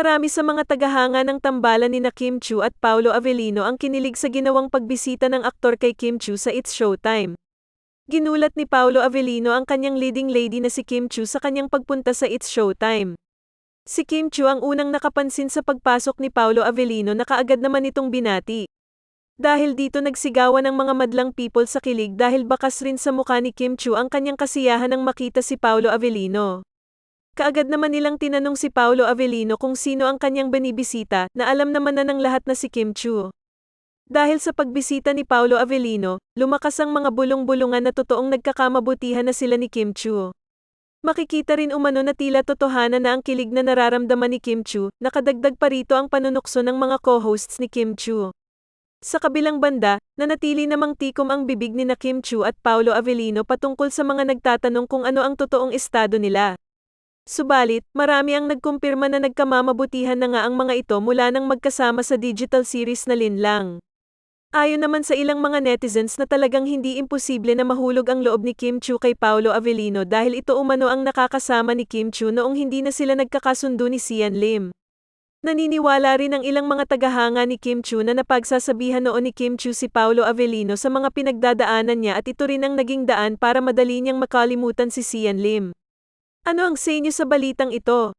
Marami sa mga tagahanga ng tambalan ni na Kim Chu at Paolo Avellino ang kinilig sa ginawang pagbisita ng aktor kay Kim Chu sa It's Showtime. Ginulat ni Paolo Avellino ang kanyang leading lady na si Kim Chu sa kanyang pagpunta sa It's Showtime. Si Kim Chu ang unang nakapansin sa pagpasok ni Paolo Avellino na kaagad naman itong binati. Dahil dito nagsigawan ng mga madlang people sa kilig dahil bakas rin sa mukha ni Kim Chu ang kanyang kasiyahan nang makita si Paolo Avellino. Kaagad naman nilang tinanong si Paolo Avellino kung sino ang kanyang binibisita na alam naman na ng lahat na si Kim Chu. Dahil sa pagbisita ni Paolo Avellino, lumakas ang mga bulong-bulungan na totoong nagkakamabutihan na sila ni Kim Chu. Makikita rin umano na tila totohanan na ang kilig na nararamdaman ni Kim Chu, nakadagdag pa rito ang panunukso ng mga co-hosts ni Kim Chu. Sa kabilang banda, nanatili namang tikom ang bibig ni na Kim Chu at Paolo Avellino patungkol sa mga nagtatanong kung ano ang totoong estado nila. Subalit, marami ang nagkumpirma na nagkamamabutihan na nga ang mga ito mula nang magkasama sa digital series na Linlang. Ayon naman sa ilang mga netizens na talagang hindi imposible na mahulog ang loob ni Kim Chu kay Paolo Avellino dahil ito umano ang nakakasama ni Kim Chu noong hindi na sila nagkakasundo ni Sian Lim. Naniniwala rin ang ilang mga tagahanga ni Kim Chu na napagsasabihan noon ni Kim Chu si Paolo Avellino sa mga pinagdadaanan niya at ito rin ang naging daan para madali niyang makalimutan si Sian Lim. Ano ang say niyo sa balitang ito?